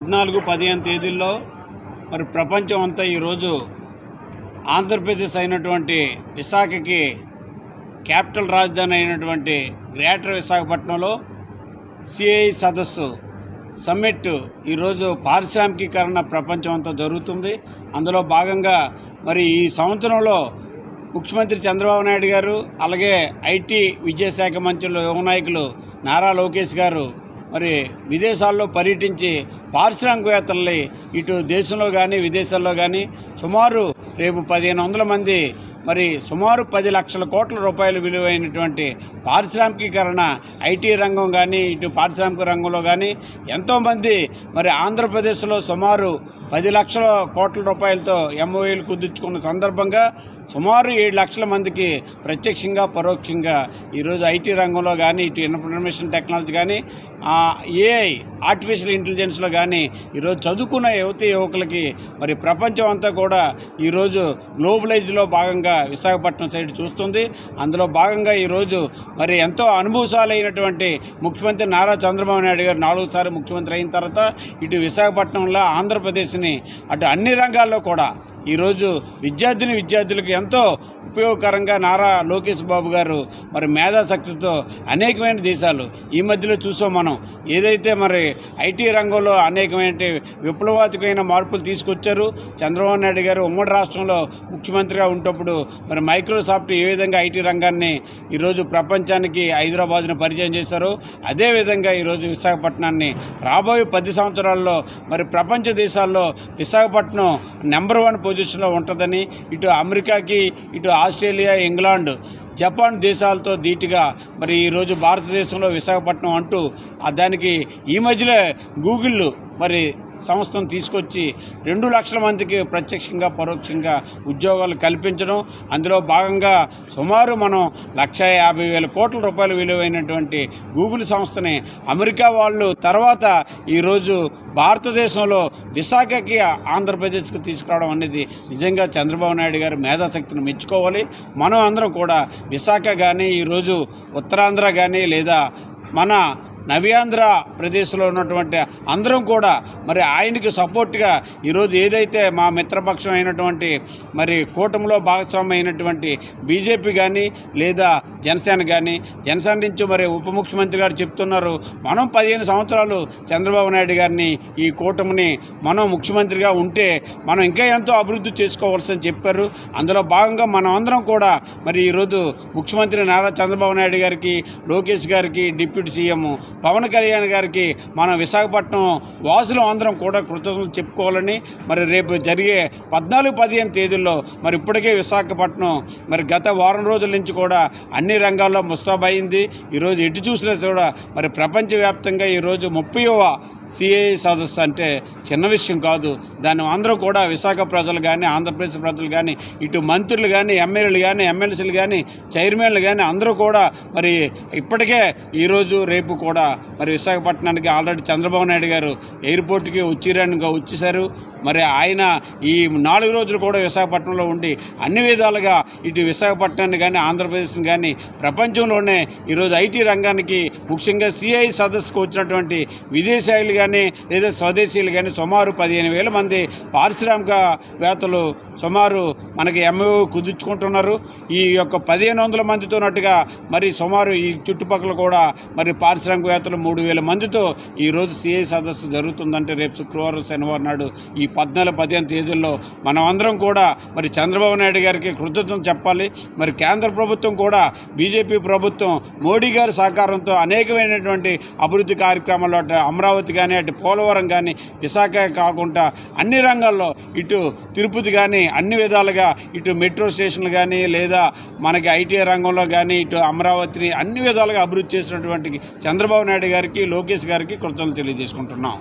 పద్నాలుగు పదిహేను తేదీల్లో మరి ప్రపంచం అంతా ఈరోజు ఆంధ్రప్రదేశ్ అయినటువంటి విశాఖకి క్యాపిటల్ రాజధాని అయినటువంటి గ్రేటర్ విశాఖపట్నంలో సిఐ సదస్సు సమ్మిట్ ఈరోజు పారిశ్రామికీకరణ ప్రపంచం అంతా జరుగుతుంది. అందులో భాగంగా మరి ఈ సంవత్సరంలో ముఖ్యమంత్రి చంద్రబాబు నాయుడు గారు అలాగే ఐటీ విద్యాశాఖ మంత్రులు యువ నాయకులు నారా లోకేష్ గారు మరి విదేశాల్లో పర్యటించి పారిశ్రామికవేత్తల్ని ఇటు దేశంలో కానీ విదేశాల్లో కానీ సుమారు రేపు పదిహేను వందల మంది మరి సుమారు పది లక్షల కోట్ల రూపాయలు విలువైనటువంటి పారిశ్రామికీకరణ ఐటీ రంగం కానీ ఇటు పారిశ్రామిక రంగంలో కానీ ఎంతోమంది మరి ఆంధ్రప్రదేశ్లో సుమారు పది లక్షల కోట్ల రూపాయలతో ఎంఓఏలు కుదుర్చుకున్న సందర్భంగా సుమారు ఏడు లక్షల మందికి ప్రత్యక్షంగా పరోక్షంగా ఈరోజు ఐటీ రంగంలో కానీ ఇటు ఇన్ఫర్మేషన్ టెక్నాలజీ కానీ ఏఐ ఆర్టిఫిషియల్ ఇంటెలిజెన్స్లో కానీ ఈరోజు చదువుకున్న యువతి యువకులకి మరి ప్రపంచం అంతా కూడా ఈరోజు గ్లోబలైజ్లో భాగంగా విశాఖపట్నం సైడ్ చూస్తుంది. అందులో భాగంగా ఈరోజు మరి ఎంతో అనుభవశాలైనటువంటి ముఖ్యమంత్రి నారా చంద్రబాబు నాయుడు గారు నాలుగుసారి ముఖ్యమంత్రి అయిన తర్వాత ఇటు విశాఖపట్నంలో ఆంధ్రప్రదేశ్ని అటు అన్ని రంగాల్లో కూడా ఈరోజు విద్యార్థిని విద్యార్థులకు ఎంతో ఉపయోగకరంగా నారా లోకేష్ బాబు గారు మరి మేధాశక్తితో అనేకమైన దేశాలు ఈ మధ్యలో చూసాం మనం. ఏదైతే మరి ఐటీ రంగంలో అనేకమైన విప్లవాత్మకమైన మార్పులు తీసుకొచ్చారు చంద్రబాబు నాయుడు గారు ఉమ్మడి రాష్ట్రంలో ముఖ్యమంత్రిగా ఉంటప్పుడు మరి మైక్రోసాఫ్ట్ ఏ విధంగా ఐటీ రంగాన్ని ఈరోజు ప్రపంచానికి హైదరాబాద్ను పరిచయం చేశారో అదేవిధంగా ఈరోజు విశాఖపట్నాన్ని రాబోయే పది సంవత్సరాల్లో మరి ప్రపంచ దేశాల్లో విశాఖపట్నం నెంబర్ వన్ పొజిషన్లో ఉంటుందని ఇటు అమెరికాకి ఇటు ఆస్ట్రేలియా ఇంగ్లాండ్ జపాన్ దేశాలతో ధీటుగా మరి ఈరోజు భారతదేశంలో విశాఖపట్నం అంటూ దానికి ఈ మధ్యలో గూగుల్ మరి సంస్థను తీసుకొచ్చి రెండు లక్షల మందికి ప్రత్యక్షంగా పరోక్షంగా ఉద్యోగాలు కల్పించడం. అందులో భాగంగా సుమారు మనం లక్ష యాభై వేల కోట్ల రూపాయల విలువైనటువంటి గూగుల్ సంస్థని అమెరికా వాళ్ళు తర్వాత ఈరోజు భారతదేశంలో విశాఖకి ఆంధ్రప్రదేశ్కి తీసుకురావడం అనేది నిజంగా చంద్రబాబు నాయుడు గారు మేధాశక్తిని మెచ్చుకోవాలి. మనం అందరం కూడా విశాఖ కానీ ఈరోజు ఉత్తరాంధ్ర కానీ లేదా మన నవ్యాంధ్ర ప్రదేశ్లో ఉన్నటువంటి అందరం కూడా మరి ఆయనకి సపోర్ట్గా ఈరోజు ఏదైతే మా మిత్రపక్షం అయినటువంటి మరి కూటమిలో భాగస్వామ్య అయినటువంటి బీజేపీ కానీ లేదా జనసేన కానీ జనసేన నుంచి మరి ఉప ముఖ్యమంత్రి గారు చెప్తున్నారు. మనం పదిహేను సంవత్సరాలు చంద్రబాబు నాయుడు గారిని ఈ కూటమిని మనం ముఖ్యమంత్రిగా ఉంటే మనం ఇంకా ఎంతో అభివృద్ధి చేసుకోవాల్సి చెప్పారు. అందులో భాగంగా మనం అందరం కూడా మరి ఈరోజు ముఖ్యమంత్రి నారా చంద్రబాబు నాయుడు గారికి లోకేష్ గారికి డిప్యూటీ సీఎం పవన్ కళ్యాణ్ గారికి మన విశాఖపట్నం వాసులు అందరం కూడా కృతజ్ఞతలు చెప్పుకోవాలని మరి రేపు జరిగే పద్నాలుగు పదిహేను తేదీల్లో మరి ఇప్పటికే విశాఖపట్నం మరి గత వారం రోజుల నుంచి కూడా అన్ని రంగాల్లో ముస్తాబయింది. ఈరోజు ఎటు చూసినా కూడా మరి ప్రపంచవ్యాప్తంగా ఈరోజు ముప్పైవ సిఐ సదస్సు అంటే చిన్న విషయం కాదు. దాన్ని అందరూ కూడా విశాఖ ప్రజలు కానీ ఆంధ్రప్రదేశ్ ప్రజలు కానీ ఇటు మంత్రులు కానీ ఎమ్మెల్యేలు కానీ ఎమ్మెల్సీలు కానీ చైర్మన్లు కానీ అందరూ కూడా మరి ఇప్పటికే ఈరోజు రేపు కూడా మరి విశాఖపట్నానికి ఆల్రెడీ చంద్రబాబు నాయుడు గారు ఎయిర్పోర్ట్కి వచ్చిరానిగా వచ్చేసారు. మరి ఆయన ఈ నాలుగు రోజులు కూడా విశాఖపట్నంలో ఉండి అన్ని విధాలుగా ఇటు విశాఖపట్నాన్ని కానీ ఆంధ్రప్రదేశ్ని కానీ ప్రపంచంలోనే ఈరోజు ఐటీ రంగానికి ముఖ్యంగా సిఐ సదస్సుకు వచ్చినటువంటి విదేశాయులు కానీ లేదా స్వదేశీయులు కానీ సుమారు పదిహేను వేల మంది పారిశ్రామికవేత్తలు సుమారు మనకి ఎంఓ కుదుర్చుకుంటున్నారు. ఈ యొక్క పదిహేను వందల మందితోనట్టుగా మరి సుమారు ఈ చుట్టుపక్కల కూడా మరి పారిశ్రామికవేత్తలు మూడు వేల మందితో ఈరోజు సిఐ సదస్సు జరుగుతుందంటే రేపు శుక్రవారం శనివారం నాడు ఈ పద్నాలుగు పదిహేను తేదీల్లో మనమందరం కూడా మరి చంద్రబాబు నాయుడు గారికి కృతజ్ఞతలు చెప్పాలి. మరి కేంద్ర ప్రభుత్వం కూడా బీజేపీ ప్రభుత్వం మోడీ గారి సహకారంతో అనేకమైనటువంటి అభివృద్ధి కార్యక్రమాలు అటు అమరావతి కానీ అటు పోలవరం కానీ విశాఖ కాకుండా అన్ని రంగాల్లో ఇటు తిరుపతి కానీ అన్ని విధాలుగా ఇటు మెట్రో స్టేషన్లు కానీ లేదా మనకి ఐటీ రంగంలో కానీ ఇటు అమరావతిని అన్ని విధాలుగా అభివృద్ధి చేసినటువంటి చంద్రబాబు నాయుడు గారికి లోకేష్ గారికి కృతజ్ఞతలు తెలియజేసుకుంటున్నాం.